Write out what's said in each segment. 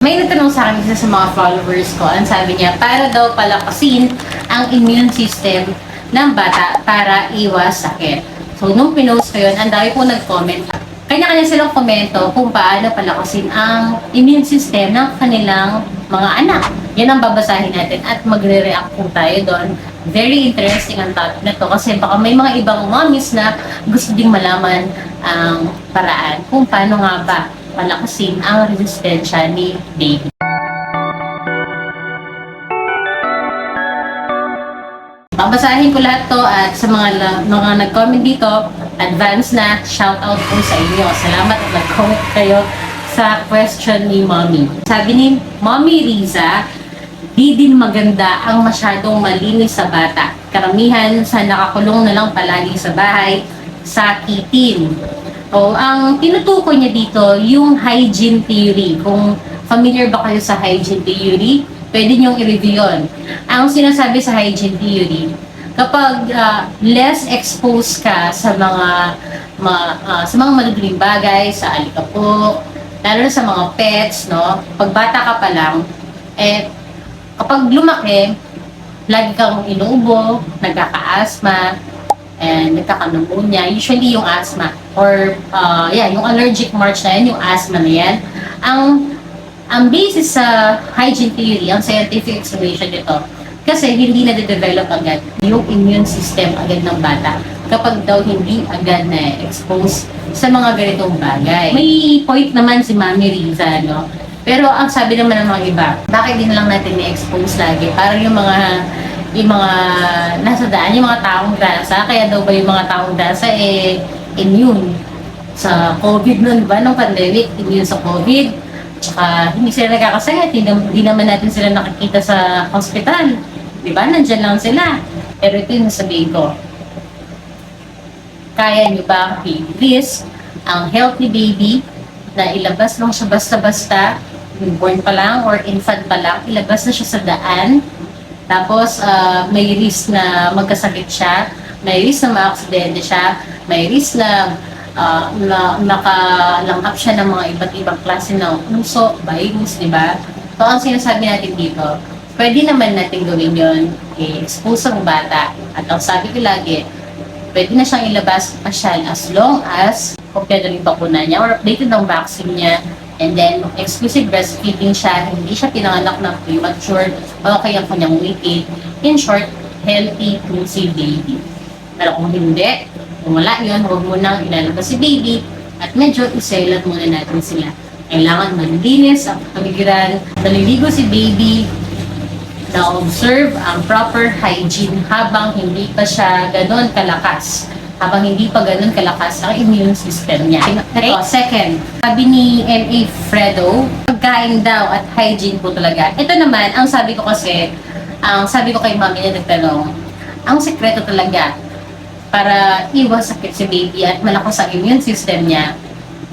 May nagtanong sa akin isa sa mga followers ko, ang sabi niya, para daw palakasin ang immune system ng bata para iwas sakit. So, nung pinost ko yun, ang dami po nag-comment. Kanya-kanya silang komento kung paano palakasin ang immune system ng kanilang mga anak. Yan ang babasahin natin at magre-react po tayo doon. Very interesting ang topic na to kasi baka may mga ibang mommies na gusto ding malaman ang paraan kung paano nga ba palakasin ang resistensya ni baby. Babasahin ko lahat to at sa mga mga nag-comment dito, advance na shout out po sa inyo. Salamat at nag-comment kayo sa question ni Mommy. Sabi ni Mommy Riza, di din maganda ang masyadong malinis sa bata. Karamihan sa nakakulong na lang palagi sa bahay, sakitin. O, ang tinutukoy niya dito, yung hygiene theory. Kung familiar ba kayo sa hygiene theory, pwede niyong i-review yun. Ang sinasabi sa hygiene theory, kapag ah, less exposed ka sa mga, mga ah, sa mga maduduling bagay, sa alikapok, lalo na sa mga pets, no? Pag bata ka pa lang, eh, kapag lumaki, lagi kang inuubo, nagkaka-asthma, and nagkaka-pneumonia, usually yung asthma, or, uh, yeah, yung allergic march na yan, yung asthma na yan, ang ang basis sa hygiene theory, ang scientific explanation nito, kasi hindi na develop agad yung immune system agad ng bata kapag daw hindi agad na expose sa mga ganitong bagay. May point naman si Mami Riza, no? Pero ang sabi naman ng mga iba, bakit din lang natin i-expose lagi? Parang yung mga yung mga nasa daan, yung mga taong grasa, kaya daw ba yung mga taong grasa eh immune sa COVID nun, ba? Nung pandemic, immune sa COVID. Tsaka hindi sila nagkakasakit, hindi, hindi naman natin sila nakikita sa hospital. Di ba? Nandyan lang sila. Pero ito yung sabihin ko. Kaya nyo ba i-risk ang healthy baby na ilabas lang siya basta-basta, newborn pa lang or infant pa lang, ilabas na siya sa daan, tapos ah, may risk na magkasakit siya, may risk na maaksidente siya, may risk na ah, na siya ng mga iba't ibang klase ng puso, virus, di ba? So, ang sinasabi natin dito, pwede naman natin gawin yon i-expose ang bata. At ang sabi ko lagi, pwede na siyang ilabas pasyal as long as kompleto rin bakuna niya or updated ng vaccine niya and then exclusive breastfeeding siya, hindi siya pinanganak ng premature okay ang kanyang weight In short, healthy, healthy baby. Pero kung hindi, kung wala yun, huwag mo nang ilalabas si baby at medyo iselat muna natin sila. Kailangan malinis ang paligiran, naliligo si baby, na-observe ang proper hygiene habang hindi pa siya ganun kalakas. Habang hindi pa ganun kalakas ang immune system niya. Ito, second, sabi ni M.A. Fredo, pagkain daw at hygiene po talaga. Ito naman, ang sabi ko kasi, ang sabi ko kay mami na nagtanong, ang sekreto talaga para iwas sakit si baby at malakas ang immune system niya,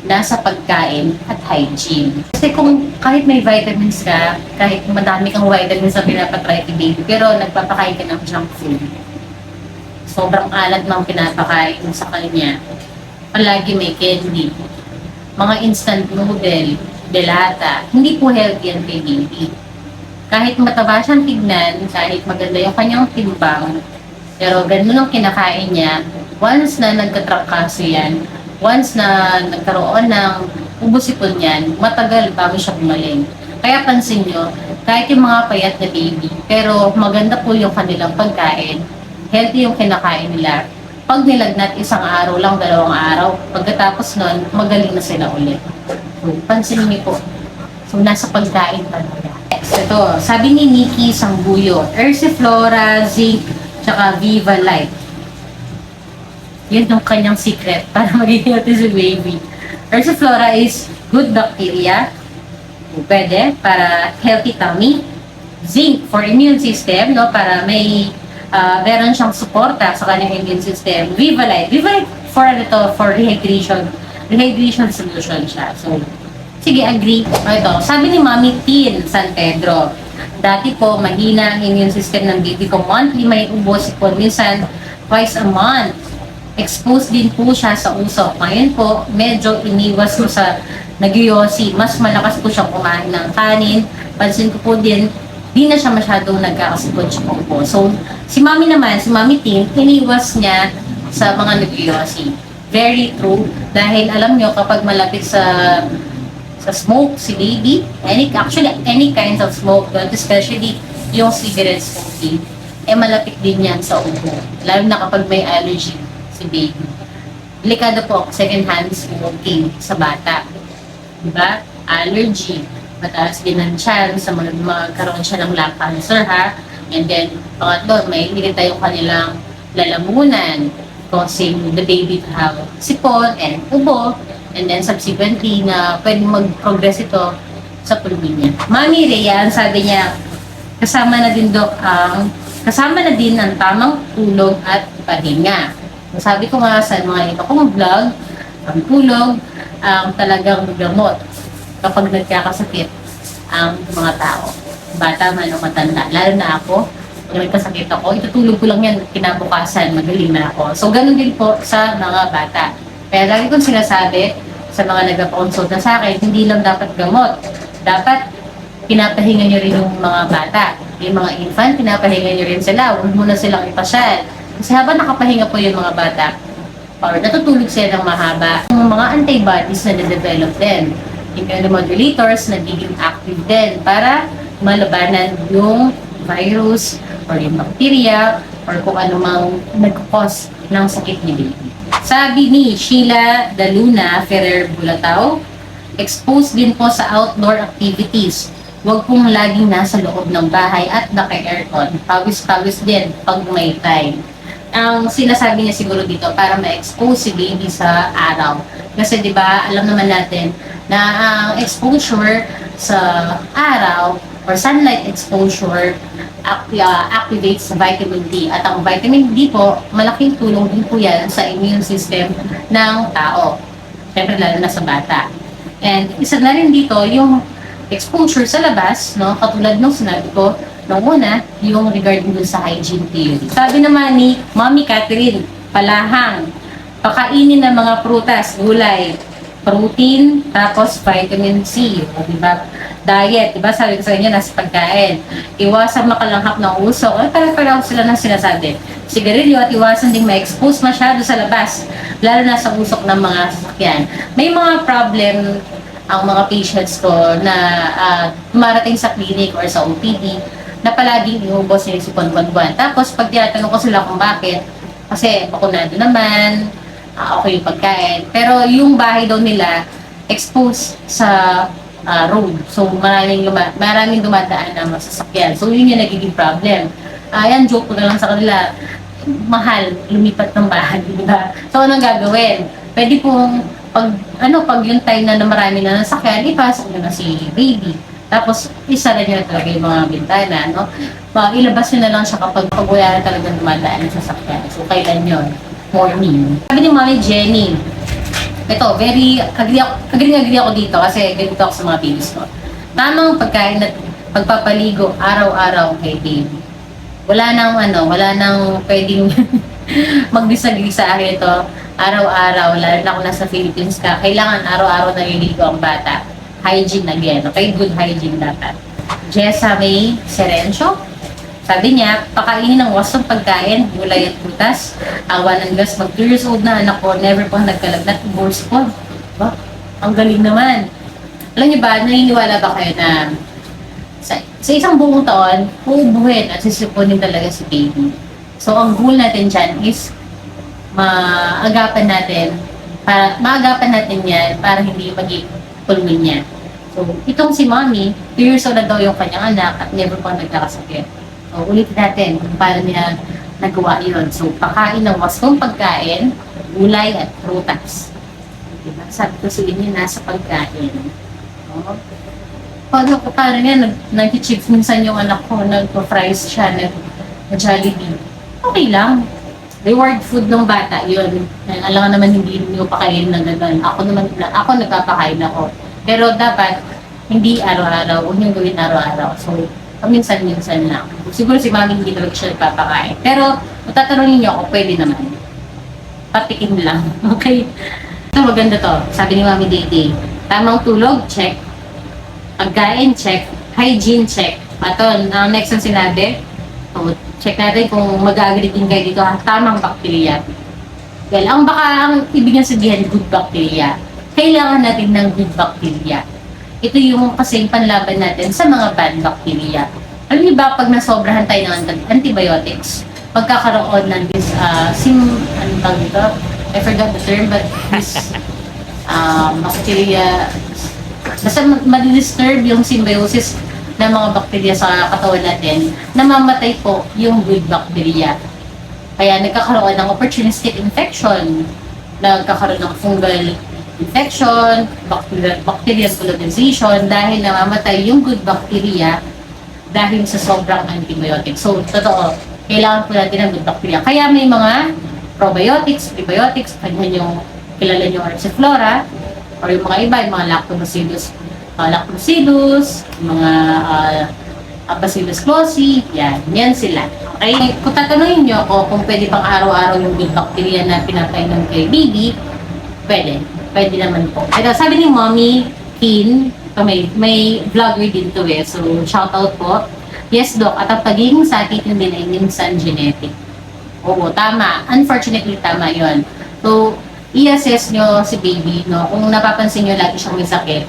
nasa pagkain at hygiene. Kasi kung kahit may vitamins ka, kahit madami kang vitamins na pinapatry kay baby, pero nagpapakain ka ng junk food, sobrang alat ng pinapakain sa kanya, palagi may candy, mga instant noodle, delata, hindi po healthy yan kay baby. Kahit mataba siyang tignan, kahit maganda yung kanyang timbang, pero ganun ang kinakain niya, once na nagkatrangkaso yan, once na nagkaroon ng ubusipon yan, matagal bago siya gumaling. Kaya pansin nyo, kahit yung mga payat na baby, pero maganda po yung kanilang pagkain, healthy yung kinakain nila. Pag nilagnat isang araw lang, dalawang araw, pagkatapos nun, magaling na sila ulit. So, pansin niyo po. So, nasa pagkain talaga. Next, ito, sabi ni Nikki Sambuyo, Ersiflora, Zinc, tsaka Viva Life. Yun yung kanyang secret para maging healthy si baby. Ersiflora is good bacteria, pwede para healthy tummy. Zinc for immune system, no, para may uh, meron siyang suporta sa kanyang immune system. Viva Life. Viva Life for ano to, for rehydration. Rehydration solution siya. So, sige, agree. O ito, sabi ni Mami Tin San Pedro, dati po, mahina ang immune system ng baby ko. Monthly may ubos po, minsan twice a month exposed din po siya sa usok. Ngayon po, medyo iniwas ko sa nagyoyosi, mas malakas po siyang kumain ng kanin. Pansin ko po din, di na siya masyadong po. So, si mami naman, si mami Tin, iniwas niya sa mga nagyoyosi. Very true. Dahil alam nyo, kapag malapit sa sa smoke, si baby, any, actually, any kinds of smoke, but especially yung cigarette smoking, eh malapit din yan sa ubo. Lalo na kapag may allergy si baby. Delikado po ang second-hand smoking sa bata. Diba? Allergy. Mataas din ang chance sa mga magkaroon siya ng lung cancer ha. And then, pangatlo, may irita yung kanilang lalamunan causing the baby to have sipon and ubo. And then subsequently na pwede mag-progress ito sa pulmonya. Mami ang sabi niya, kasama na din dok ang kasama na din ang tamang tulog at pahinga. Sabi ko nga sa mga ito kong vlog, ang tulog ang talagang gamot kapag nagkakasakit ang mga tao. Bata man o matanda. Lalo na ako, pag nagkasakit ako, itutulog ko lang yan kinabukasan, magaling na ako. So, ganun din po sa mga bata. Kaya lagi kong sinasabi sa mga nagpa-consult na sa akin, hindi lang dapat gamot. Dapat pinapahinga nyo rin yung mga bata. Yung mga infant, pinapahinga nyo rin sila. Huwag muna silang ipasyal. Kasi habang nakapahinga po yung mga bata, or natutulog sila ng mahaba, yung mga antibodies na na-develop din. Immunomodulators nagiging active din para malabanan yung virus or yung bacteria or kung ano mang nag-cause ng sakit ni baby. Sabi ni Sheila Daluna Ferrer Bulatao, exposed din po sa outdoor activities. Huwag pong laging nasa loob ng bahay at naka-aircon. Pawis-pawis din pag may time. Ang sinasabi niya siguro dito para ma-expose si baby sa araw. Kasi 'di ba, alam naman natin na ang exposure sa araw or sunlight exposure uh, activates vitamin D. At ang vitamin D po, malaking tulong din po yan sa immune system ng tao. Siyempre lalo na sa bata. And isa na rin dito yung exposure sa labas, no? Katulad nung sinabi ko, nung una, yung regarding dun sa hygiene theory. Sabi naman ni Mommy Catherine, palahang, pakainin ng mga prutas, gulay, protein, tapos vitamin C, o diba? Diet, diba? Sabi ko sa inyo, nasa pagkain. Iwasan makalanghap ng usok. Ay, pala-pala sila ng sinasabi. Sigarilyo at iwasan ding ma-expose masyado sa labas, lalo na sa usok ng mga sasakyan. May mga problem ang mga patients ko na ah, dumarating sa clinic or sa OPD na palaging iubos nila si buwan-buwan. Tapos pag tinatanong ko sila kung bakit, kasi bakunado naman, ah, okay yung pagkain. Pero yung bahay daw nila, exposed sa ah, road. So maraming, luma- maraming dumadaan na masasakyan. So yun yung nagiging problem. Ayan, joke ko na lang sa kanila, mahal, lumipat ng bahay, di ba? So anong gagawin? Pwede pong pag ano pag yung time na, na marami na nasakyan, ipasok nyo na si baby. Tapos, isa na na talaga yung mga bintana, no? Pa, ilabas nyo na lang siya kapag pag wala na talagang dumadaan yung sasakyan. So, kailan yun? Morning. Sabi ni Mami Jenny, ito, very, agree ako, agree ako dito kasi ganito ako sa mga babies ko. Tamang pagkain at pagpapaligo araw-araw kay baby. Wala nang ano, wala nang pwedeng mag-disagree sa akin ito. Araw-araw, lalo na kung nasa Philippines ka, kailangan araw-araw naliligo ang bata. Hygiene again, okay? Good hygiene dapat. Jessa May Serencio, sabi niya, pakainin ng wasong pagkain, gulay at prutas. Awa ng gas, mag 2 years old na anak ko, never pang nagkalagnat, divorce ko. Ba? Ang galing naman. Alam niyo ba, naniniwala ba kayo na sa, sa isang buong taon, uubuhin at sisipunin talaga si baby. So, ang goal natin dyan is maagapan natin, para, maagapan natin yan para hindi maging pulmonya. So, itong si mommy, 2 years old na daw yung kanyang anak at never pang nagkakasakit. So, ulitin natin kung paano niya nagawa yun. So, pakain ng wasong pagkain, gulay at prutas. Diba? Sabi ko sa inyo, nasa pagkain. Oh. Paano, paano niya, nag, nag-chips minsan yung anak ko, nagpa-fries siya, nag, Jollibee. Okay lang. Reward food ng bata, yun. Alam naman hindi niyo pakain ng gano'n. Ako naman, ako nagpapakain ako. Pero dapat, hindi araw-araw, huwag niyong gawin araw-araw. So, paminsan-minsan lang. Siguro si mami hindi talaga siya nagpapakain. Pero, kung tatanungin niyo ako, pwede naman. Patikim lang. Okay? Ito maganda to. Sabi ni Mami Dede, Tamang tulog, check. Pagkain, check. Hygiene, check. Aton, ang next na sinabi, so, check natin kung mag-agree din kayo dito, ha? tamang bakterya. Well, ang baka ang ibig niya sabihin, good bacteria. Kailangan natin ng good bacteria. Ito yung kasing panlaban natin sa mga bad bacteria. Alam niyo ba, pag nasobrahan tayo ng anti- antibiotics, magkakaroon ng this, uh, sim, ano tawag dito? I forgot the term, but this um, bacteria, basta ma- madidisturb yung symbiosis ng mga bakterya sa katawan natin, namamatay po yung good bacteria. Kaya nagkakaroon ng opportunistic infection, nagkakaroon ng fungal infection, bacterial, bacterial colonization dahil namamatay yung good bacteria dahil sa sobrang antibiotic. So, totoo, kailangan po natin ng good bacteria. Kaya may mga probiotics, prebiotics, kanyan yung kilala nyo Arciflora, or yung mga iba, yung mga lactobacillus, uh, lactobacillus, mga uh, uh, bacillus closi, yan, yan sila. Okay? Kung tatanungin nyo ako kung pwede pang araw-araw yung good bacteria na pinapainom kay baby, pwede. Pwede naman po. Pero sabi ni Mommy, Kin, ito may, may vlogger din to eh, so shout out po. Yes, Doc, at ang pagiging sakit yun din ay minsan genetic. Oo, tama. Unfortunately, tama yon. So, i-assess nyo si baby, no? Kung napapansin nyo lagi siyang may sakit,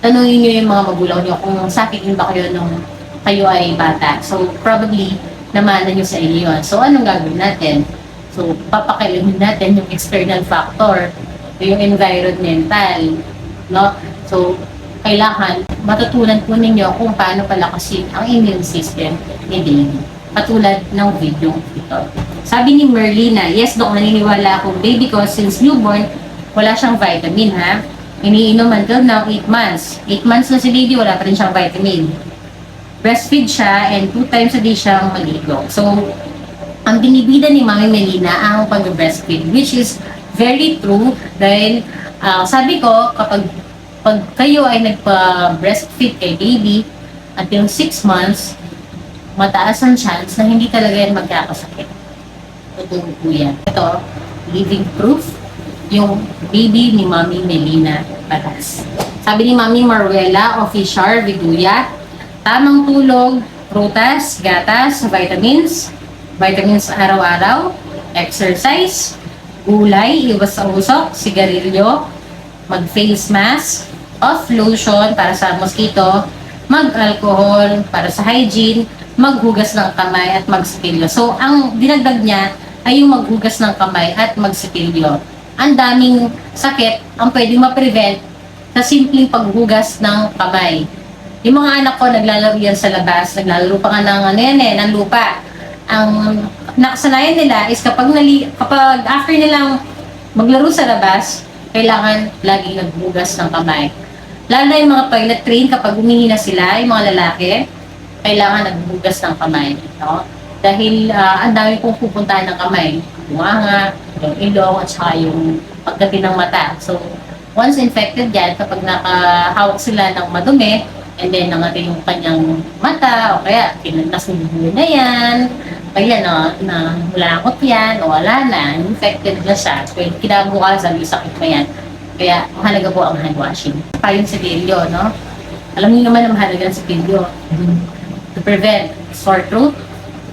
tanungin nyo yung mga magulang nyo kung sakit din ba kayo nung kayo ay bata. So, probably, namanan nyo sa inyo yun. So, anong gagawin natin? So, papakailamin natin yung external factor, yung environmental, no? So, kailangan matutunan po ninyo kung paano palakasin ang immune system ni baby. Katulad ng video ito. Sabi ni Merlina, yes, dok, naniniwala ako, baby ko, since newborn, wala siyang vitamin, ha? Iniinom until now, 8 months. 8 months na si baby, wala pa rin siyang vitamin. Breastfeed siya and two times a day siyang maligo. So, ang binibida ni Mami Melina ang pag-breastfeed, which is very true dahil ah, sabi ko, kapag pag kayo ay nagpa-breastfeed kay baby until 6 months, mataas ang chance na hindi talaga yan magkakasakit. Totoo po yan. Ito, living proof, yung baby ni Mami Melina Paras. Sabi ni Mami Maruela Official Viguya, tamang tulog, prutas, gatas, vitamins, vitamins araw-araw, exercise, gulay, iwas sa usok, sigarilyo, mag-face mask, off lotion para sa mosquito, mag-alcohol para sa hygiene, maghugas ng kamay at magsipilyo. So, ang dinagdag niya ay yung maghugas ng kamay at magsipilyo. Ang daming sakit ang pwedeng ma-prevent sa simpleng paghugas ng kamay. Yung mga anak ko naglalaro yan sa labas, naglalaro pa nga ng ano yan eh, ng lupa. Ang nakasanayan nila is kapag, nali, kapag after nilang maglaro sa labas, kailangan lagi naghugas ng kamay. Lalo na yung mga toilet train kapag umihi na sila, yung mga lalaki, kailangan naghugas ng kamay. No? Dahil ah, ang dami pong pupuntahan ng kamay. Bunganga, yung ilong, at saka yung pagdating ng mata. So, once infected yan, kapag nakahawak sila ng madumi, and then nangating yung kanyang mata, o kaya kinasubo na yan, kaya na, na mulakot yan, o wala na, infected na siya. So, kinabukasan, yung sakit pa yan. Kaya, mahalaga po ang hand washing. Pa yung sibilyo, no? Alam niyo naman ang mahalaga ng sibilyo. To prevent sore throat,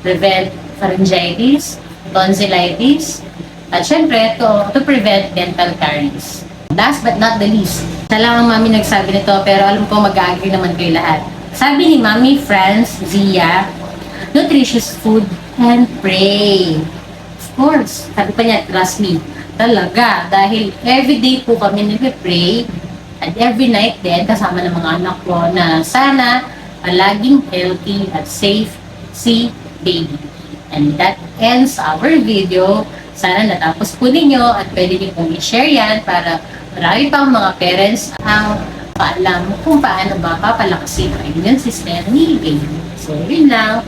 prevent pharyngitis, tonsillitis, at syempre, to, to prevent dental caries. Last but not the least, isa lang ang mami nagsabi nito, pero alam ko mag-agree naman kayo lahat. Sabi ni Mami Franz Zia, nutritious food and pray. Of course, sabi pa niya, trust me. Talaga, dahil everyday po kami nagpe-pray at every night din kasama ng mga anak ko na sana palaging healthy at safe si baby. And that ends our video. Sana natapos po ninyo at pwede niyo pong i-share yan para marami pang mga parents ang paalam kung paano ba papalakasin ang immune system ni baby. So, yun lang.